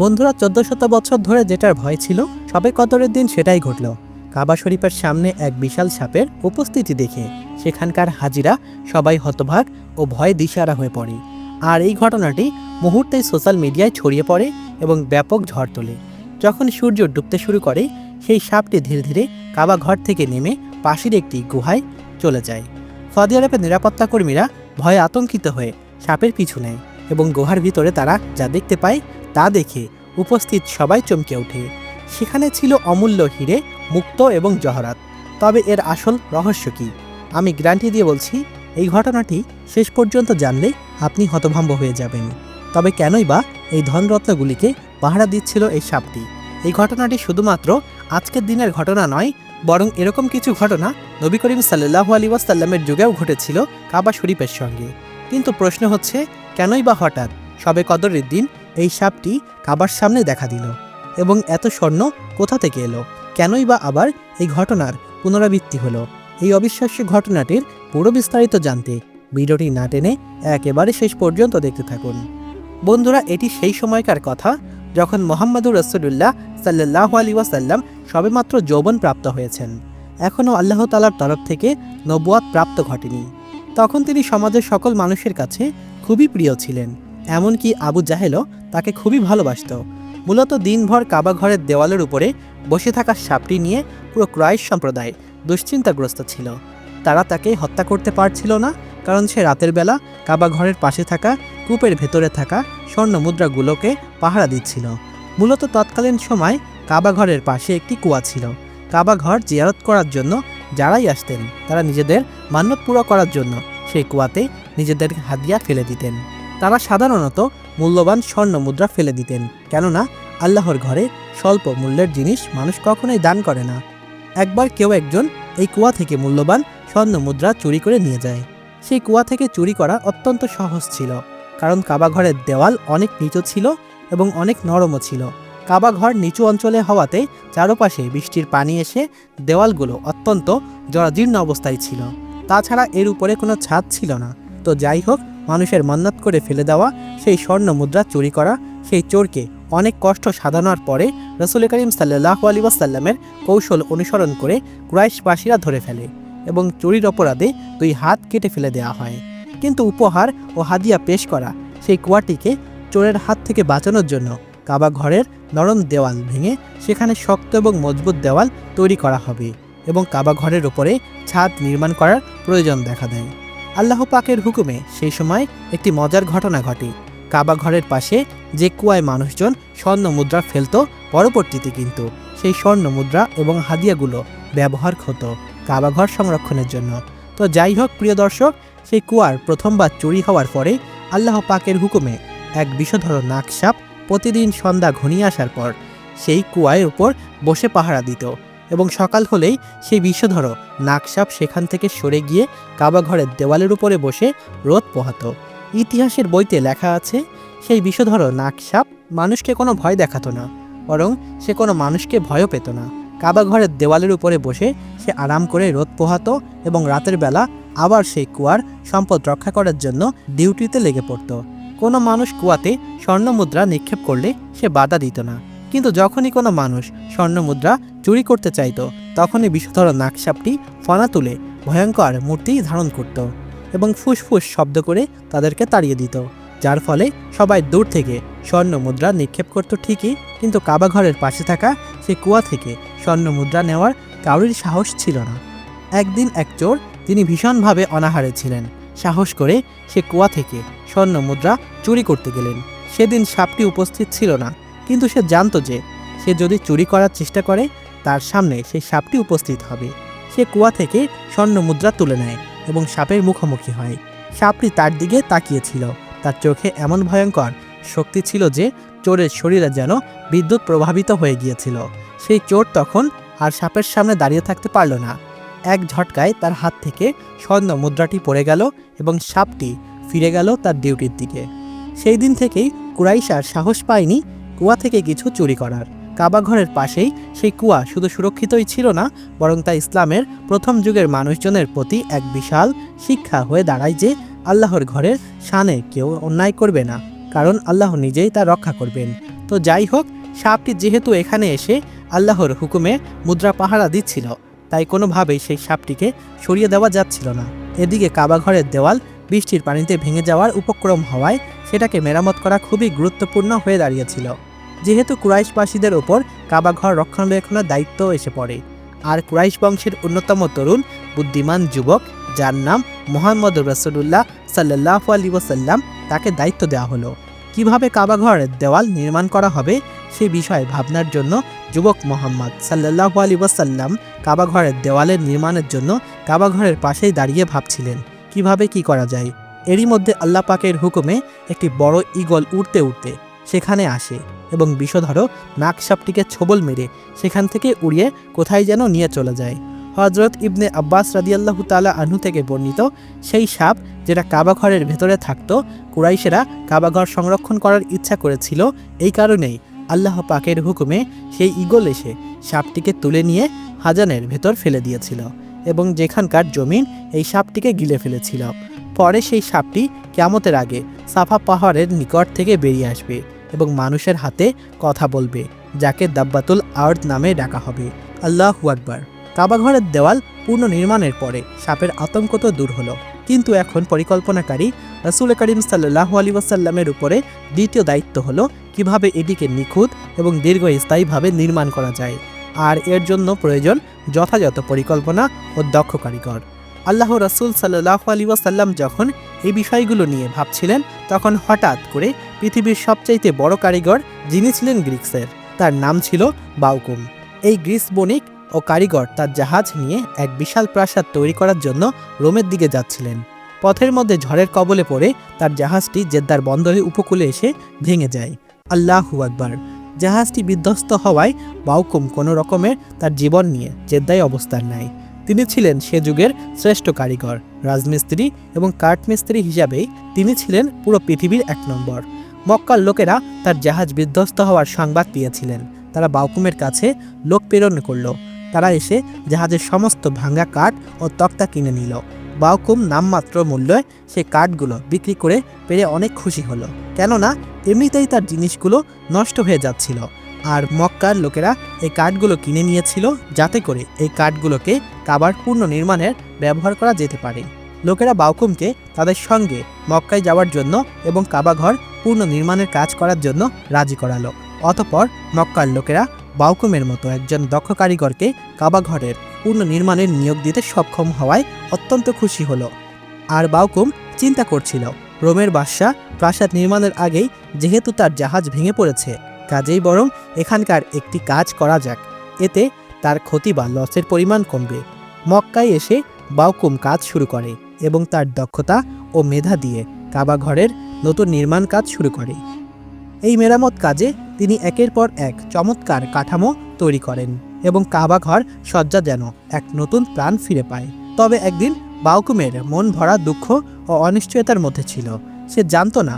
বন্ধুরা চোদ্দ শত বছর ধরে যেটার ভয় ছিল সবে কদরের দিন সেটাই ঘটল। কাবা শরীফের সামনে এক বিশাল সাপের উপস্থিতি দেখে সেখানকার হাজিরা সবাই হতভাগ ও ভয়ে দিশারা হয়ে পড়ে। আর এই ঘটনাটি মুহূর্তেই সোশ্যাল মিডিয়ায় ছড়িয়ে পড়ে এবং ব্যাপক ঝড় তোলে। যখন সূর্য ডুবতে শুরু করে, সেই সাপটি ধীরে ধীরে কাবা ঘর থেকে নেমে পাশের একটি গুহায় চলে যায়। সৌদি আরবের নিরাপত্তা কর্মীরা ভয়ে আতঙ্কিত হয়ে সাপের পিছু নেয় এবং গুহার ভিতরে তারা যা দেখতে পায় তা দেখে উপস্থিত সবাই চমকে ওঠে। সেখানে ছিল অমূল্য হিরে, মুক্ত এবং জহরাত। তবে এর আসল রহস্য কী? আমি গ্যারান্টি দিয়ে বলছি, এই ঘটনাটি শেষ পর্যন্ত জানলে আপনি হতভম্ব হয়ে যাবেন। তবে কেনই বা এই ধনরত্নগুলিকে পাহারা দিচ্ছিল এই সাপটি? এই ঘটনাটি শুধুমাত্র আজকের দিনের ঘটনা নয়, বরং এরকম কিছু ঘটনা নবী করিম সাল্লাহু আলী ওয়াসাল্লামের যুগেও ঘটেছিল কাবা শরীফের সঙ্গে। কিন্তু প্রশ্ন হচ্ছে, কেনই বা হঠাৎ সবে কদরের দিন এই সাপটি কাবার সামনে দেখা দিল এবং এত স্বর্ণ কোথা থেকে এলো? কেনই বা আবার এই ঘটনার পুনরাবৃত্তি হলো? এই অবিশ্বাস্য ঘটনাটির পুরো বিস্তারিত জানতে ভিডিওটি না টেনে একেবারে শেষ পর্যন্ত দেখতে থাকুন। বন্ধুরা, এটি সেই সময়কার কথা যখন মোহাম্মদুর রসুল্লাহ সাল্লাহ আলী ওয়াসাল্লাম সবেমাত্র যৌবন প্রাপ্ত হয়েছেন। এখনও আল্লাহ তালার তরফ থেকে নবুয়াত প্রাপ্ত ঘটেনি। তখন তিনি সমাজের সকল মানুষের কাছে খুবই প্রিয় ছিলেন। এমনকি আবু জাহেলও তাকে খুবই ভালোবাসত। মূলত দিনভর কাবা ঘরের দেওয়ালের উপরে বসে থাকা সাপটি নিয়ে পুরো ক্রাইশ সম্প্রদায় দুশ্চিন্তাগ্রস্ত ছিল। তারা তাকে হত্যা করতে পারছিল না, কারণ সে রাতের বেলা কাবা ঘরের পাশে থাকা কূপের ভেতরে থাকা স্বর্ণ মুদ্রাগুলোকে পাহারা দিচ্ছিল। মূলত তৎকালীন সময় কাবা ঘরের পাশে একটি কুয়া ছিল। কাবা ঘর জিয়ারত করার জন্য যারাই আসতেন, তারা নিজেদের মান্যত পুরো করার জন্য সেই কুয়াতে নিজেদের হাদিয়া ফেলে দিতেন। তারা সাধারণত মূল্যবান স্বর্ণ মুদ্রা ফেলে দিতেন, কেননা আল্লাহর ঘরে স্বল্প মূল্যের জিনিস মানুষ কখনোই দান করে না। একবার কেউ একজন এই কুয়া থেকে মূল্যবান স্বর্ণ মুদ্রা চুরি করে নিয়ে যায়। সেই কুয়া থেকে চুরি করা অত্যন্ত সহজ ছিল, কারণ কাবা ঘরের দেওয়াল অনেক নিচু ছিল এবং অনেক নরমও ছিল। কাবা ঘর নিচু অঞ্চলে হওয়াতে চারপাশে বৃষ্টির পানি এসে দেওয়ালগুলো অত্যন্ত জরাজীর্ণ অবস্থায় ছিল। তাছাড়া এর উপরে কোনো ছাদ ছিল না। তো যাই হোক মানুষের মান্নাত করে ফেলে দেওয়া সেই স্বর্ণ মুদ্রা চুরি করা, সেই চোরকে অনেক কষ্ট সাধনার পরে রসুল করিম সাল্লাহ আলী ওয়াসাল্লামের কৌশল অনুসরণ করে ক্রাইশবাসীরা ধরে ফেলে এবং চুরির অপরাধে দুই হাত কেটে ফেলে দেওয়া হয়। কিন্তু উপহার ও হাদিয়া পেশ করা সেই কুয়াটিকে চোরের হাত থেকে বাঁচানোর জন্য কাবা ঘরের নরম দেওয়াল ভেঙে সেখানে শক্ত এবং মজবুত দেওয়াল তৈরি করা হবে এবং কাবা ঘরের ওপরে ছাদ নির্মাণ করার প্রয়োজন দেখা দেয়। আল্লাহ পাকের হুকুমে সেই সময় একটি মজার ঘটনা ঘটে। কাবা ঘরের পাশে যে কুয়ায় মানুষজন স্বর্ণ মুদ্রা ফেলতো, পরবর্তীতে কিন্তু সেই স্বর্ণ মুদ্রা এবং হাদিয়াগুলো ব্যবহার হতো কাবাঘর সংরক্ষণের জন্য। তো যাই হোক, প্রিয় দর্শক, সেই কুয়ার প্রথমবার চুরি হওয়ার পরে আল্লাহ পাকের হুকুমে এক বিষধর নাকসাপ প্রতিদিন সন্ধ্যা ঘনিয়ে আসার পর সেই কুয়ার উপর বসে পাহারা দিত। এবং সকাল হলেই সেই বিষধর নাকসাপ সেখান থেকে সরে গিয়ে কাবাঘরের দেওয়ালের উপরে বসে রোদ পোহাতো। ইতিহাসের বইতে লেখা আছে, সেই বিষধর নাকসাপ মানুষকে কোনো ভয় দেখাতো না, বরং সে কোনো মানুষকে ভয়ও পেত না। কাবা ঘরের দেওয়ালের উপরে বসে সে আরাম করে রোদ পোহাতো এবং রাতের বেলা আবার সেই কুয়ার সম্পদ রক্ষা করার জন্য ডিউটিতে লেগে পড়ত। কোনো মানুষ কুয়াতে স্বর্ণ মুদ্রা নিক্ষেপ করলে সে বাধা দিত না। কিন্তু যখনই কোনো মানুষ স্বর্ণ মুদ্রা চুরি করতে চাইতো, তখনই বিষধর নাকসাপটি ফনা তুলে ভয়ঙ্কর মূর্তি ধারণ করত এবং ফুসফুস শব্দ করে তাদেরকে তাড়িয়ে দিত, যার ফলে সবাই দূর থেকে স্বর্ণ মুদ্রা নিক্ষেপ করত ঠিকই, কিন্তু কাবা ঘরের পাশে থাকা সে কুয়া থেকে স্বর্ণ মুদ্রা নেওয়ার কারোর সাহস ছিল না। একদিন এক চোর তিনি ভীষণভাবে অনাহারে ছিলেন, সাহস করে সে কুয়া থেকে স্বর্ণ মুদ্রা চুরি করতে গেলেন। সেদিন সাপটি উপস্থিত ছিল না কিন্তু সে জানতো যে সে যদি চুরি করার চেষ্টা করে, তার সামনে সেই সাপটি উপস্থিত হবে। সে কুয়া থেকে স্বর্ণ মুদ্রা তুলে নেয় এবং সাপের মুখোমুখি হয়। সাপটি তার দিকে তাকিয়েছিল। তার চোখে এমন ভয়ঙ্কর শক্তি ছিল যে চোরের শরীরে যেন বিদ্যুৎ প্রভাবিত হয়ে গিয়েছিল। সেই চোর তখন আর সাপের সামনে দাঁড়িয়ে থাকতে পারল না। এক ঝটকায় তার হাত থেকে স্বর্ণ মুদ্রাটি পড়ে গেল এবং সাপটি ফিরে গেল তার ডিউটির দিকে। সেই দিন থেকেই কুরাইশ আর সাহস পায়নি কুয়া থেকে কিছু চুরি করার। কাবাঘরের পাশেই সেই কুয়া শুধু সুরক্ষিতই ছিল না, বরং তা ইসলামের প্রথম যুগের মানুষজনের প্রতি এক বিশাল শিক্ষা হয়ে দাঁড়ায় যে আল্লাহর ঘরের শানে কেউ অন্যায় করবে না, কারণ আল্লাহ নিজেই তা রক্ষা করবেন। তো যাই হোক, সাপটি যেহেতু এখানে এসে আল্লাহর হুকুমে মুদ্রা পাহারা দিচ্ছিল, তাই কোনোভাবেই সেই সাপটিকে সরিয়ে দেওয়া যাচ্ছিল না। এদিকে কাবাঘরের দেওয়াল বৃষ্টির পানিতে ভেঙে যাওয়ার উপক্রম হওয়ায় সেটাকে মেরামত করা খুবই গুরুত্বপূর্ণ হয়ে দাঁড়িয়েছিল। যেহেতু কুরাইশবাসীদের ওপর কাবাঘর রক্ষণাবেক্ষণের দায়িত্ব এসে পড়ে। আর কুরাইশ বংশের অন্যতম তরুণ, বুদ্ধিমান যুবক, যার নাম মোহাম্মদ রসুল্লাহ সাল্লাহ আলী ওসাল্লাম তাকে দায়িত্ব দেওয়া হলো। কীভাবে কাবাঘরের দেওয়াল নির্মাণ করা হবে সে বিষয়ে ভাবনার জন্য যুবক মোহাম্মদ সাল্লাহ আলী ওয়াসাল্লাম কাবাঘরের দেওয়ালের নির্মাণের জন্য কাবাঘরের পাশেই দাঁড়িয়ে ভাবছিলেন। কীভাবে কি করা যায়? এরই মধ্যে আল্লাহ পাকের হুকুমে একটি বড় ঈগল উড়তে উড়তে সেখানে আসে এবং বিষধর নাকসাপটিকে ছোবল মেরে সেখান থেকে উড়িয়ে কোথায় যেন নিয়ে চলে যায়। হজরত ইবনে আব্বাস রাদিয়াল্লাহু তালা আনহু থেকে বর্ণিত সেই সাপ যেটা কাবাঘরের ভেতরে থাকতো, কুরাইশেরা কাবাঘর সংরক্ষণ করার ইচ্ছা করেছিল এই কারণেই আল্লাহ পাকের হুকুমে সেই ঈগল এসে সাপটিকে তুলে নিয়ে হাজানের ভেতর ফেলে দিয়েছিল। এবং যেখানকার জমিন এই সাপটিকে গিলে ফেলেছিল। পরে সেই সাপটি কেমতের আগে সাফা পাহাড়ের নিকট থেকে বেরিয়ে আসবে এবং মানুষের হাতে কথা বলবে, যাকে দাব্বাতুল আর্দ নামে ডাকা হবে। আল্লাহ আকবার। কাবাঘরের দেওয়াল পূর্ণ নির্মাণের পরে সাপের আতঙ্ক তো দূর হলো, কিন্তু এখন পরিকল্পনাকারী রাসুল করিম সাল্লাহ আলী ওয়াসাল্লামের উপরে দ্বিতীয় দায়িত্ব হলো কীভাবে এটিকে নিখুঁত এবং দীর্ঘস্থায়ীভাবে নির্মাণ করা যায়। আর এর জন্য প্রয়োজন যথাযথ পরিকল্পনা ও দক্ষ কারিগর। আল্লাহ রাসুল সাল্লাহ আলী ওয়াসাল্লাম যখন এই বিষয়গুলো নিয়ে ভাবছিলেন, তখন হঠাৎ করে পৃথিবীর সবচাইতে বড় কারিগর যিনি ছিলেন গ্রিক্সের, তার নাম ছিল বাউকুম। এই গ্রিস বণিক ও কারিগর তার জাহাজ নিয়ে এক বিশাল প্রাসাদ তৈরি করার জন্য রোমের দিকে যাচ্ছিলেন। পথের মধ্যে ঝড়ের কবলে পড়ে তার জাহাজটি জেদ্দার বন্দরে উপকূলে এসে ভেঙে যায়। আল্লাহু আকবার। জাহাজটি বিধ্বস্ত হওয়ায় বাউকুম কোনো রকমের তার জীবন নিয়ে জেদ্দায় অবস্থান নেয়। তিনি ছিলেন সে যুগের শ্রেষ্ঠ কারিগর, রাজমিস্ত্রি এবং কাঠমিস্ত্রি হিসাবেই তিনি ছিলেন পুরো পৃথিবীর এক নম্বর। মক্কার লোকেরা তার জাহাজ বিধ্বস্ত হওয়ার সংবাদ পেয়েছিলেন। তারা বাউকুমের কাছে লোক প্রেরণ করল। তারা এসে জাহাজের সমস্ত ভাঙ্গা কাঠ ও তক্তা কিনে নিল। বাউকুম নামমাত্র মূল্যে সে কাঠগুলো বিক্রি করে পেরে অনেক খুশি হলো। কেননা, এমনিতেই তার জিনিসগুলো নষ্ট হয়ে যাচ্ছিল। আর মক্কার লোকেরা এই কাঠগুলো কিনে নিয়েছিল যাতে করে এই কাঠগুলোকে কাবার পূর্ণ নির্মাণের ব্যবহার করা যেতে পারে। লোকেরা বাউকুমকে তাদের সঙ্গে মক্কায় যাওয়ার জন্য এবং কাবাঘর পূর্ণ নির্মাণের কাজ করার জন্য রাজি করালো। অতপর মক্কার লোকেরা বাউকুমের মতো একজন দক্ষ কারিগরকে কাবাঘরের পূর্ণ নির্মাণের নিয়োগ দিতে সক্ষম হওয়ায় অত্যন্ত খুশি হলো। আর বাউকুম চিন্তা করছিল, রোমের বাদশাহ প্রাসাদ নির্মাণের আগেই যেহেতু তার জাহাজ ভেঙে পড়েছে, কাজেই বরং এখানকার একটি কাজ করা যাক, এতে তার ক্ষতি বা লসের পরিমাণ কমবে। মক্কায় এসে বাউকুম কাজ শুরু করে এবং তার দক্ষতা ও মেধা দিয়ে কাবাঘরের নতুন নির্মাণ কাজ শুরু করে। এই মেরামত কাজে তিনি একের পর এক চমৎকার কাঠামো তৈরি করেন। এবং কাবাঘর সজ্জা যেন এক নতুন প্রাণ ফিরে পায়। তবে একদিন বাউকুমের মন ভরা দুঃখ ও অনিশ্চয়তার মধ্যে ছিল। সে জানতো না,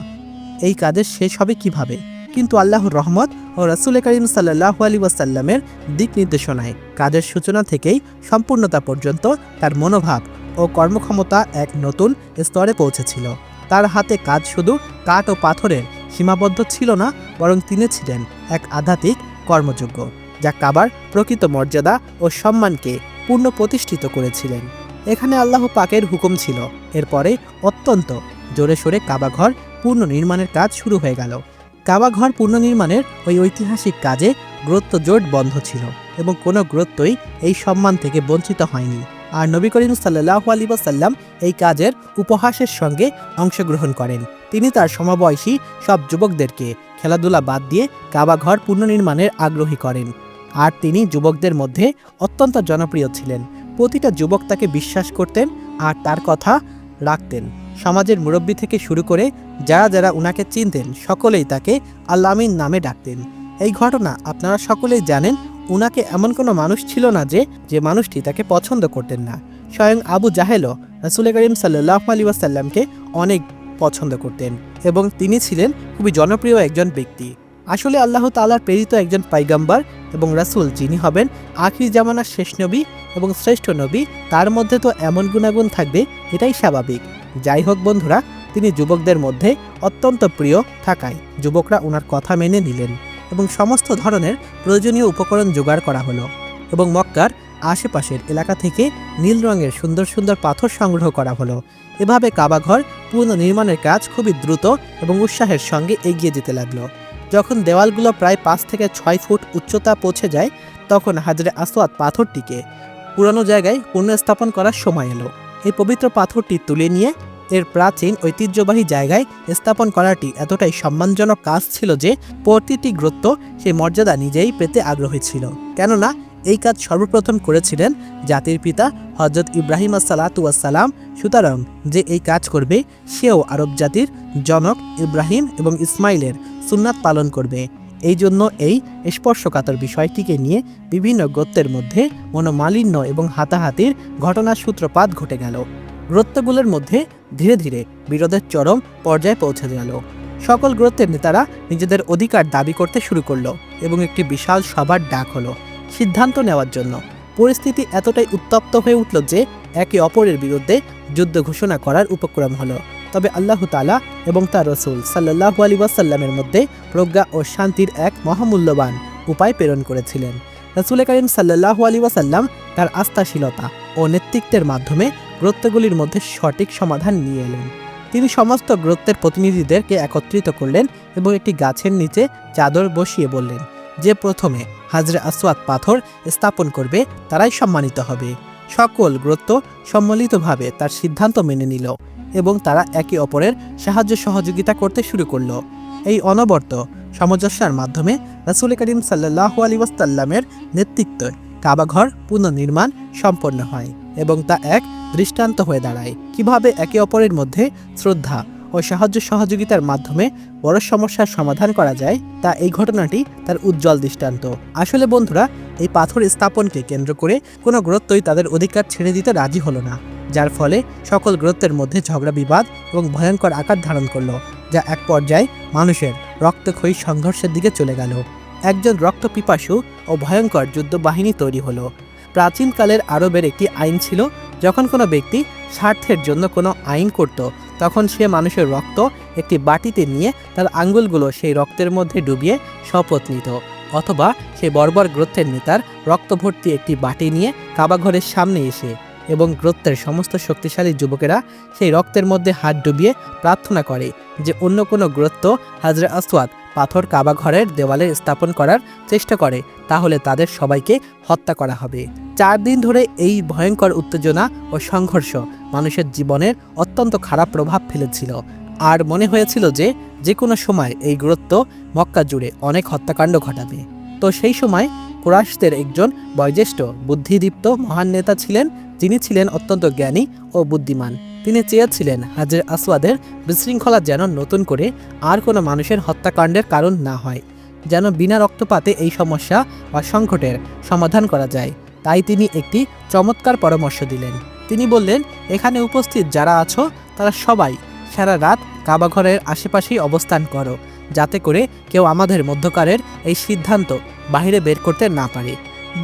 এই কাজের শেষ হবে কীভাবে? কিন্তু আল্লাহর রহমত ও রসুল করিম সাল্লাহ আলী ওয়াসাল্লামের দিক নির্দেশনায় কাজের সূচনা থেকেই সম্পূর্ণতা পর্যন্ত তার মনোভাব ও কর্মক্ষমতা এক নতুন স্তরে পৌঁছেছিল। তার হাতে কাজ শুধু কাঠ ও পাথরের সীমাবদ্ধ ছিল না, বরং তিনি ছিলেন এক আধ্যাত্মিক কর্মযোগ্য। যা কাবার প্রকৃত মর্যাদা ও সম্মানকে পূর্ণ প্রতিষ্ঠিত করেছিলেন। এখানে আল্লাহ পাকের হুকুম ছিল। এরপরে অত্যন্ত জোরে সোরে কাবাঘর পূর্ণ নির্মাণের কাজ শুরু হয়ে গেল। কাবাঘর পুনর্নির্মাণের ওই ঐতিহাসিক কাজে গুরুত্ব জোট বন্ধ ছিল এবং কোনো গুরুত্বই এই সম্মান থেকে বঞ্চিত হয়নি। আর নবী করিম সাল্লাহ আলী সাল্লাম এই কাজের উপহাসের সঙ্গে অংশগ্রহণ করেন। তিনি তার সমবয়সী সব যুবকদেরকে খেলাধুলা বাদ দিয়ে কাবাঘর পুনর্নির্মাণের আগ্রহী করেন। আর তিনি যুবকদের মধ্যে অত্যন্ত জনপ্রিয় ছিলেন। প্রতিটা যুবক তাকে বিশ্বাস করতেন আর তার কথা রাখতেন। সমাজের মুরব্বী থেকে শুরু করে যারা যারা উনাকে চিনতেন, সকলেই তাকে আল্লামিন নামে ডাকতেন। এই ঘটনা আপনারা সকলেই জানেন, উনাকে এমন কোনো মানুষ ছিল না যে যে মানুষটি তাকে পছন্দ করতেন না। স্বয়ং আবু জাহেলও রাসুল করিম সাল্লাহ আলী ওয়াসাল্লামকে অনেক পছন্দ করতেন এবং তিনি ছিলেন খুবই জনপ্রিয় একজন ব্যক্তি। আসলে আল্লাহ তালার প্রেরিত একজন পাইগাম্বার এবং রাসূল, যিনি হবেন আখির জামানার শেষ নবী এবং শ্রেষ্ঠ নবী, তার মধ্যে তো এমন গুণাগুণ থাকবে, এটাই স্বাভাবিক। যাই হোক বন্ধুরা, তিনি যুবকদের মধ্যে অত্যন্ত প্রিয় থাকায় যুবকরা ওনার কথা মেনে নিলেন এবং সমস্ত ধরনের প্রয়োজনীয় উপকরণ জোগাড় করা হলো এবং মক্কার আশেপাশের এলাকা থেকে নীল রঙের সুন্দর সুন্দর পাথর সংগ্রহ করা হলো। এভাবে কাবাঘর পুনর্নির্মাণের কাজ খুবই দ্রুত এবং উৎসাহের সঙ্গে এগিয়ে যেতে লাগল। যখন দেওয়ালগুলো প্রায় পাঁচ থেকে ছয় ফুট উচ্চতা পৌঁছে যায়, তখন হাজরে আসোয়াদ পাথরটিকে পুরানো জায়গায় পুনঃস্থাপন করার সময় এলো। এই পবিত্র পাথরটি তুলে নিয়ে এর প্রাচীন ঐতিহ্যবাহী জায়গায় স্থাপন করাটি এতটাই সম্মানজনক কাজ ছিল যে প্রতিটি গ্রত্ব সেই মর্যাদা নিজেই পেতে আগ্রহী ছিল। কেননা এই কাজ সর্বপ্রথম করেছিলেন জাতির পিতা হজরত ইব্রাহিম আসসালাতাম সুতরাং যে এই কাজ করবে, সেও আরব জাতির জনক ইব্রাহিম এবং ইসমাইলের সুন্নাত পালন করবে। এই জন্য এই স্পর্শকাতর বিষয়টিকে নিয়ে বিভিন্ন গোত্রের মধ্যে মনোমালিন্য এবং হাতাহাতির ঘটনার সূত্রপাত ঘটে গেল। গোত্রগুলোর মধ্যে ধীরে ধীরে বিরোধের চরম পর্যায়ে পৌঁছে গেল। সকল গোত্রের নেতারা নিজেদের অধিকার দাবি করতে শুরু করল এবং একটি বিশাল সভার ডাক হলো। সিদ্ধান্ত নেওয়ার জন্য। পরিস্থিতি এতটাই উত্তপ্ত হয়ে উঠল যে, একে অপরের বিরুদ্ধে যুদ্ধ ঘোষণা করার উপক্রম হলো। তবে আল্লাহ তালা এবং তার রসুল সাল্লাহ আলী ওয়াসাল্লামের মধ্যে প্রজ্ঞা ও শান্তির এক মহামূল্যবান উপায় প্রেরণ করেছিলেন। রসুল করিম সাল্লাহ আলী ওয়াসাল্লাম তার আস্থাশীলতা ও নেতৃত্বের মাধ্যমে গ্রত্বগুলির মধ্যে সঠিক সমাধান নিয়ে এলেন। তিনি সমস্ত গ্রত্বের প্রতিনিধিদেরকে একত্রিত করলেন এবং একটি গাছের নিচে চাদর বসিয়ে বললেন যে প্রথমে হাজরে আসওয়াদ পাথর স্থাপন করবে, তারাই সম্মানিত হবে। সকল গ্রত্ব সম্মিলিতভাবে তার সিদ্ধান্ত মেনে নিল এবং তারা একে অপরের সাহায্য সহযোগিতা করতে শুরু করল। এই অনবর্ত সামঞ্জস্যার মাধ্যমে রাসুল করিম সাল্লাহ আলী ওয়াসাল্লামের নেতৃত্বে কাবাঘর পুনর্নির্মাণ সম্পন্ন হয় এবং তা এক দৃষ্টান্ত হয়ে দাঁড়ায়। কীভাবে একে অপরের মধ্যে শ্রদ্ধা ও সাহায্য সহযোগিতার মাধ্যমে বড় সমস্যার সমাধান করা যায়, তা এই ঘটনাটি তার উজ্জ্বল দৃষ্টান্ত। আসলে বন্ধুরা, এই পাথর স্থাপনকে কেন্দ্র করে কোনো গ্রত্বই তাদের অধিকার ছেড়ে দিতে রাজি হলো না, যার ফলে সকল গ্রত্বের মধ্যে ঝগড়া, বিবাদ এবং ভয়ঙ্কর আকার ধারণ করল, যা এক পর্যায়ে মানুষের রক্তক্ষয়ী সংঘর্ষের দিকে চলে গেল। একজন রক্তপিপাসু ও ভয়ঙ্কর যুদ্ধ বাহিনী তৈরি হলো। প্রাচীনকালের আরবের একটি আইন ছিল, যখন কোনো ব্যক্তি স্বার্থের জন্য কোনো আইন করত তখন সে মানুষের রক্ত একটি বাটিতে নিয়ে তার আঙ্গুলগুলো সেই রক্তের মধ্যে ডুবিয়ে শপথ নিত অথবা সে বর্বর গ্রন্থের নেতার রক্তভর্তি একটি বাটি নিয়ে কাবাঘরের সামনে এসে এবং গ্রন্থের সমস্ত শক্তিশালী যুবকেরা সেই রক্তের মধ্যে হাত ডুবিয়ে প্রার্থনা করে যে অন্য কোনো গ্রত্ব হাজরা আসওয়াদ পাথর কাবাঘরের দেওয়ালে স্থাপন করার চেষ্টা করে, তাহলে তাদের সবাইকে হত্যা করা হবে। চার দিন ধরে এই ভয়ঙ্কর উত্তেজনা ও সংঘর্ষ মানুষের জীবনের অত্যন্ত খারাপ প্রভাব ফেলেছিল। আর মনে হয়েছিল যে যে কোনো সময় এই গুরুত্ব মক্কা জুড়ে অনেক হত্যাকাণ্ড ঘটাবে। তো সেই সময় কুরাশদের একজন বয়োজ্যেষ্ঠ বুদ্ধিদীপ্ত মহান নেতা ছিলেন যিনি ছিলেন অত্যন্ত জ্ঞানী ও বুদ্ধিমান। তিনি চেয়েছিলেন হাজর আসওয়াদের বিশৃঙ্খলা যেন নতুন করে আর কোনো মানুষের হত্যাকাণ্ডের কারণ না হয়, যেন বিনা রক্তপাতে এই সমস্যা বা সংকটের সমাধান করা যায়। তাই তিনি একটি চমৎকার পরামর্শ দিলেন। তিনি বললেন, এখানে উপস্থিত যারা আছো, তারা সবাই সারা রাত কাবাঘরের আশেপাশেই অবস্থান করো, যাতে করে কেউ আমাদের মধ্যকারের এই সিদ্ধান্ত বাইরে বের করতে না পারে।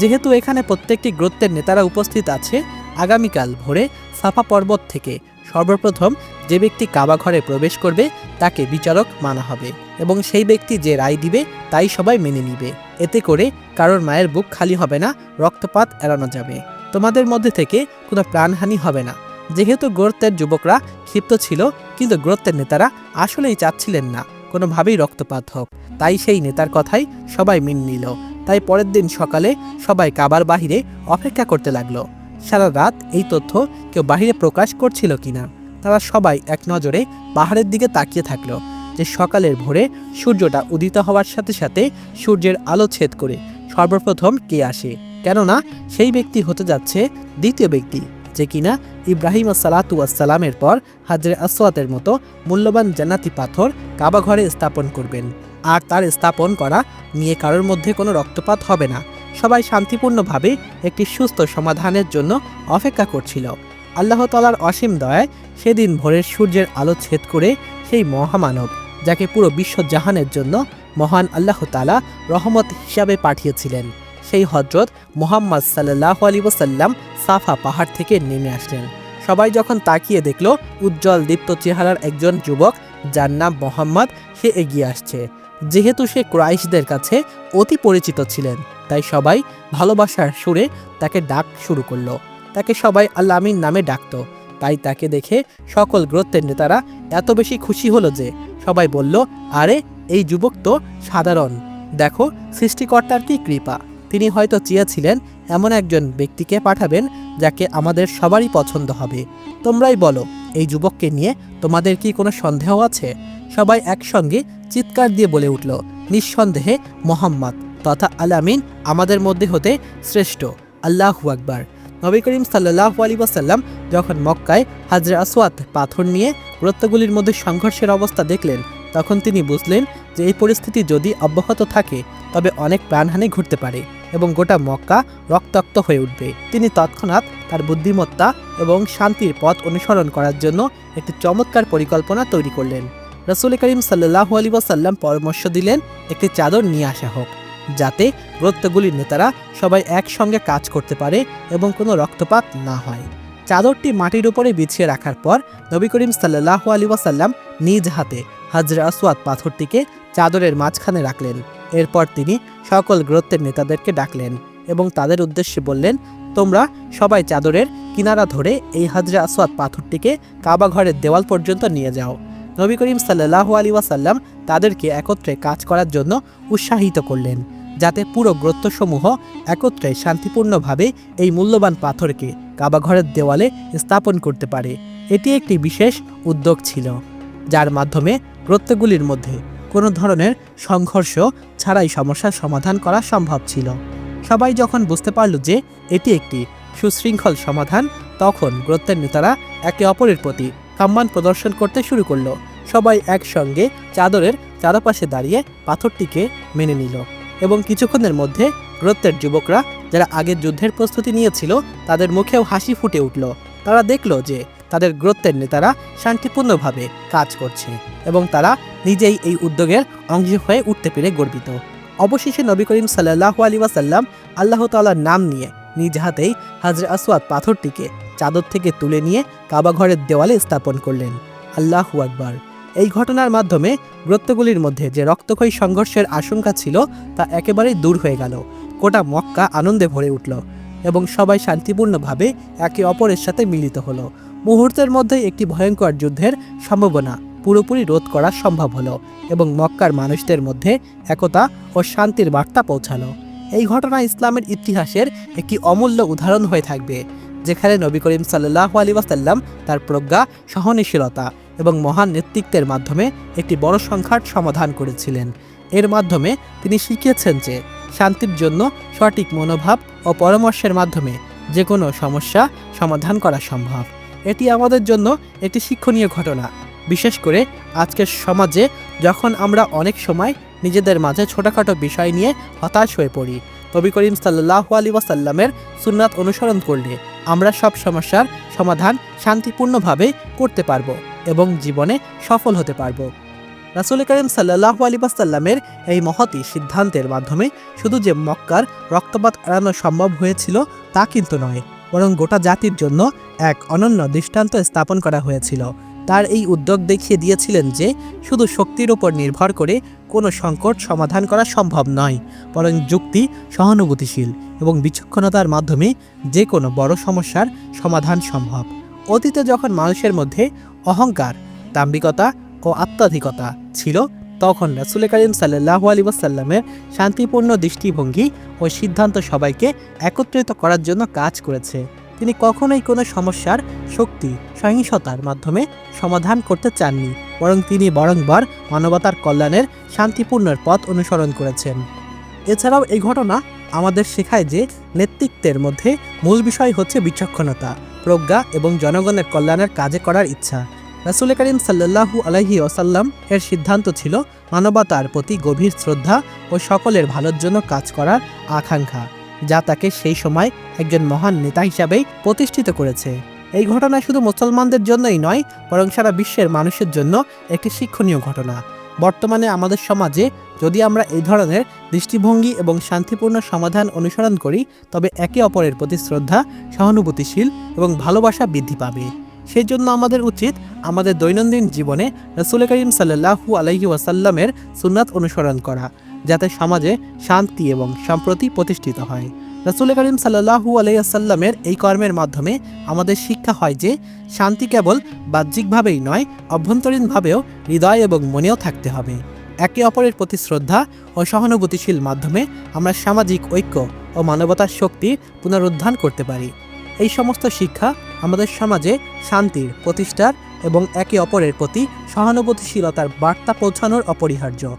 যেহেতু এখানে প্রত্যেকটি গ্রন্থের নেতারা উপস্থিত আছে আগামীকাল ভোরে সাফা পর্বত থেকে সর্বপ্রথম যে ব্যক্তি কাবা ঘরে প্রবেশ করবে, তাকে বিচারক মানা হবে এবং সেই ব্যক্তি যে রায় দিবে, তাই সবাই মেনে নিবে। এতে করে কারোর মায়ের বুক খালি হবে না, রক্তপাত এড়ানো যাবে। তোমাদের মধ্যে থেকে কোনো প্রাণহানি হবে না। যেহেতু গোত্রের যুবকরা ক্ষিপ্ত ছিল, কিন্তু গোত্রের নেতারা আসলেই চাচ্ছিলেন না, কোনোভাবেই রক্তপাত হোক। তাই সেই নেতার কথাই সবাই মেনে নিল। তাই পরের দিন সকালে সবাই কাবার বাহিরে অপেক্ষা করতে লাগল। সারা রাত এই তথ্য কেউ বাহিরে প্রকাশ করছিল কিনা? তারা সবাই এক নজরে পাহাড়ের দিকে তাকিয়ে থাকল যে সকালের ভোরে সূর্যটা উদিত হওয়ার সাথে সাথে সূর্যের আলো ছেদ করে সর্বপ্রথম কে আসে? কেননা সেই ব্যক্তি হতে যাচ্ছে দ্বিতীয় ব্যক্তি, যে কিনা ইব্রাহিম সালাতু আসসালামের পর হাজরে আসওয়াতের মতো মূল্যবান জান্নাতি পাথর কাবা ঘরে স্থাপন করবেন। আর তার স্থাপন করা নিয়ে কারোর মধ্যে কোনো রক্তপাত হবে না। সবাই শান্তিপূর্ণভাবে একটি সুস্থ সমাধানের জন্য অপেক্ষা করছিল। আল্লাহ তালার অসীম দয়ায় সেদিন ভোরের সূর্যের আলো ছেদ করে সেই মহামানব, যাকে পুরো বিশ্ব জাহানের জন্য মহান আল্লাহ তালা রহমত হিসাবে পাঠিয়েছিলেন, সেই হজরত মোহাম্মদ সাল্লাহ আলী ওসাল্লাম সাফা পাহাড় থেকে নেমে আসলেন। সবাই যখন তাকিয়ে দেখল, উজ্জ্বল দীপ্ত চেহারার একজন যুবক, যার নাম মোহাম্মদ, সে এগিয়ে আসছে। যেহেতু সে ক্রাইশদের কাছে অতি পরিচিত ছিলেন তাই সবাই ভালোবাসার সুরে তাকে ডাক শুরু করল। তাকে সবাই আল্লাহ আমিন নামে ডাকতো। তাই তাকে দেখে সকল গ্রোত্রের নেতারা এত বেশি খুশি হলো যে সবাই বলল, আরে, এই যুবক তো সাধারণ। দেখো, সৃষ্টিকর্তার কি কৃপা। তিনি হয়তো চেয়েছিলেন এমন একজন ব্যক্তিকে পাঠাবেন যাকে আমাদের সবারই পছন্দ হবে। তোমরাই বলো, এই যুবককে নিয়ে তোমাদের কি কোনো সন্দেহ আছে? সবাই একসঙ্গে চিৎকার দিয়ে বলে উঠল, নিঃসন্দেহে মোহাম্মদ। তথা আলামিন আমাদের মধ্যে হতে শ্রেষ্ঠ। আল্লাহ আকবার। নবী করিম সাল্লাহ আলী ওয়াসাল্লাম যখন মক্কায় হাজরা আসওয়াত পাথর নিয়ে রত্নগুলির মধ্যে সংঘর্ষের অবস্থা দেখলেন, তখন তিনি বুঝলেন যে এই পরিস্থিতি যদি অব্যাহত থাকে, তবে অনেক প্রাণহানি ঘটতে পারে এবং গোটা মক্কা রক্তাক্ত হয়ে উঠবে। তিনি তৎক্ষণাৎ তার বুদ্ধিমত্তা এবং শান্তির পথ অনুসরণ করার জন্য একটি চমৎকার পরিকল্পনা তৈরি করলেন। রসুল করিম সাল্লাহ আলী ওয়াসাল্লাম পরামর্শ দিলেন, একটি চাদর নিয়ে আসা হোক। যাতে রত্নগুলির নেতারা সবাই একসঙ্গে কাজ করতে পারে এবং কোনো রক্তপাত না হয়। চাদরটি মাটির উপরে বিছিয়ে রাখার পর নবী করিম সাল্লাহ আলী ওয়াসাল্লাম নিজ হাতে হাজরা আসওয়াদ পাথরটিকে চাদরের মাঝখানে রাখলেন। এরপর তিনি সকল গ্রত্বের নেতাদেরকে ডাকলেন এবং তাদের উদ্দেশ্যে বললেন, তোমরা সবাই চাদরের কিনারা ধরে এই হাজরা আসওয়াদ পাথরটিকে কাবা ঘরের দেওয়াল পর্যন্ত নিয়ে যাও। নবী করিম সাল্লাহ আলী ওয়াসাল্লাম তাদেরকে একত্রে কাজ করার জন্য উৎসাহিত করলেন, যাতে পুরো গ্রত্বসমূহ একত্রে শান্তিপূর্ণভাবে এই মূল্যবান পাথরকে কাবাঘরের দেওয়ালে স্থাপন করতে পারে। এটি একটি বিশেষ উদ্যোগ ছিল, যার মাধ্যমে গ্রত্বগুলির মধ্যে কোনো ধরনের সংঘর্ষ ছাড়াই সমস্যার সমাধান করা সম্ভব ছিল। সবাই যখন বুঝতে পারল যে এটি একটি সুশৃঙ্খল সমাধান, তখন গ্রত্বের নেতারা একে অপরের প্রতি সম্মান প্রদর্শন করতে শুরু করল। সবাই একসঙ্গে চাদরের চারপাশে দাঁড়িয়ে পাথরটিকে মেনে নিল এবং কিছুক্ষণের মধ্যে গ্রত্বের যুবকরা যারা আগের যুদ্ধের প্রস্তুতি নিয়েছিল, তাদের মুখেও হাসি ফুটে উঠল। তারা দেখল যে তাদের গ্রত্বের নেতারা শান্তিপূর্ণভাবে কাজ করছে এবং তারা নিজেই এই উদ্যোগের অংশ হয়ে উঠতে পেরে গর্বিত। অবশেষে নবী করিম সাল্লাহ আলী ওয়াসাল্লাম আল্লাহ তাল্লার নাম নিয়ে নিজ হাতেই হাজরা আসওয়াদ পাথরটিকে চাদর থেকে তুলে নিয়ে কাবা ঘরের দেওয়ালে স্থাপন করলেন। আল্লাহু আকবার। এই ঘটনার মাধ্যমে গ্রত্বগুলির মধ্যে যে রক্তক্ষয়ী সংঘর্ষের আশঙ্কা ছিল তা একেবারেই দূর হয়ে গেল। গোটা মক্কা আনন্দে ভরে উঠল এবং সবাই শান্তিপূর্ণভাবে একে অপরের সাথে মিলিত হলো। মুহূর্তের মধ্যে একটি ভয়ঙ্কর যুদ্ধের সম্ভাবনা পুরোপুরি রোধ করা সম্ভব হলো এবং মক্কার মানুষদের মধ্যে একতা ও শান্তির বার্তা পৌঁছালো। এই ঘটনা ইসলামের ইতিহাসের একটি অমূল্য উদাহরণ হয়ে থাকবে। যেখানে নবী করিম সাল্লাহ আলী ওয়াসাল্লাম তার প্রজ্ঞা, সহনশীলতা এবং মহান নেতৃত্বের মাধ্যমে একটি বড় সংখ্যার সমাধান করেছিলেন। এর মাধ্যমে তিনি শিখিয়েছেন যে শান্তির জন্য সঠিক মনোভাব ও পরামর্শের মাধ্যমে যে কোনো সমস্যা সমাধান করা সম্ভব। এটি আমাদের জন্য একটি শিক্ষণীয় ঘটনা। বিশেষ করে আজকের সমাজে যখন আমরা অনেক সময় নিজেদের মাঝে ছোটোখাটো বিষয় নিয়ে হতাশ হয়ে পড়ি, নবী করিম সাল্লাহ আলী ওয়াসাল্লামের সুন্নাত অনুসরণ করলে আমরা সব সমস্যার সমাধান শান্তিপূর্ণভাবে করতে পারব এবং জীবনে সফল হতে পারব। রাসুল করিম সাল্লাহ আলী ওয়াসাল্লামের এই মহতি সিদ্ধান্তের মাধ্যমে শুধু যে মক্কার রক্তপাত এড়ানো সম্ভব হয়েছিল তা কিন্তু নয়, বরং গোটা জাতির জন্য এক অনন্য দৃষ্টান্ত স্থাপন করা হয়েছিল। তার এই উদ্যোগ দেখিয়ে দিয়েছিলেন যে শুধু শক্তির উপর নির্ভর করে কোনো সংকট সমাধান করা সম্ভব নয়, বরং যুক্তি সহানুভূতিশীল এবং বিচক্ষণতার মাধ্যমে যে কোনো বড় সমস্যার সমাধান সম্ভব। অতীতে যখন মানুষের মধ্যে অহংকার, দাম্ভিকতা ও আত্মাধিকতা ছিল, তখন রাসুল করিম সাল্লাহ আলী ওয়াসাল্লামের শান্তিপূর্ণ দৃষ্টিভঙ্গি ও সিদ্ধান্ত সবাইকে একত্রিত করার জন্য কাজ করেছে। তিনি কখনোই কোনো সমস্যার শক্তি, সহিংসতার মাধ্যমে সমাধান করতে চাননি, বরং তিনি বরংবার মানবতার কল্যাণের শান্তিপূর্ণের পথ অনুসরণ করেছেন। এছাড়াও এই ঘটনা আমাদের শেখায় যে নেতৃত্বের মধ্যে মূল বিষয় হচ্ছে বিচক্ষণতা, প্রজ্ঞা এবং জনগণের কল্যাণের কাজে করার ইচ্ছা। রাসুল করিম সাল্লাহু আলহি ওসাল্লাম এর সিদ্ধান্ত ছিল মানবতার প্রতি গভীর শ্রদ্ধা ও সকলের ভালোর জন্য কাজ করার আকাঙ্ক্ষা। যা তাকে সেই সময় একজন মহান নেতা হিসাবেই প্রতিষ্ঠিত করেছে। এই ঘটনা শুধু মুসলমানদের জন্যই নয়, বরং সারা বিশ্বের মানুষের জন্য একটি শিক্ষণীয় ঘটনা। বর্তমানে আমাদের সমাজে যদি আমরা এই ধরনের দৃষ্টিভঙ্গি এবং শান্তিপূর্ণ সমাধান অনুসরণ করি, তবে একে অপরের প্রতি শ্রদ্ধা, সহানুভূতিশীল এবং ভালোবাসা বৃদ্ধি পাবে। সেই জন্য আমাদের উচিত আমাদের দৈনন্দিন জীবনে রসুল করিম সাল্লাহু আলহি ওয়াসাল্লামের সুন্নাত অনুসরণ করা। যাতে সমাজে শান্তি এবং সম্প্রতি প্রতিষ্ঠিত হয়। রসুল করিম সাল্লাহু আলাইসাল্লামের এই কর্মের মাধ্যমে আমাদের শিক্ষা হয় যে, শান্তি কেবল বাহ্যিকভাবেই নয়, অভ্যন্তরীণভাবেও হৃদয় এবং মনেও থাকতে হবে। একে অপরের প্রতি শ্রদ্ধা ও সহানুভূতিশীল মাধ্যমে আমরা সামাজিক ঐক্য ও মানবতার শক্তি পুনরুদ্ধার করতে পারি। এই সমস্ত শিক্ষা আমাদের সমাজে শান্তির প্রতিষ্ঠার এবং একে অপরের প্রতি সহানুভূতিশীলতার বার্তা পৌঁছানোর অপরিহার্য।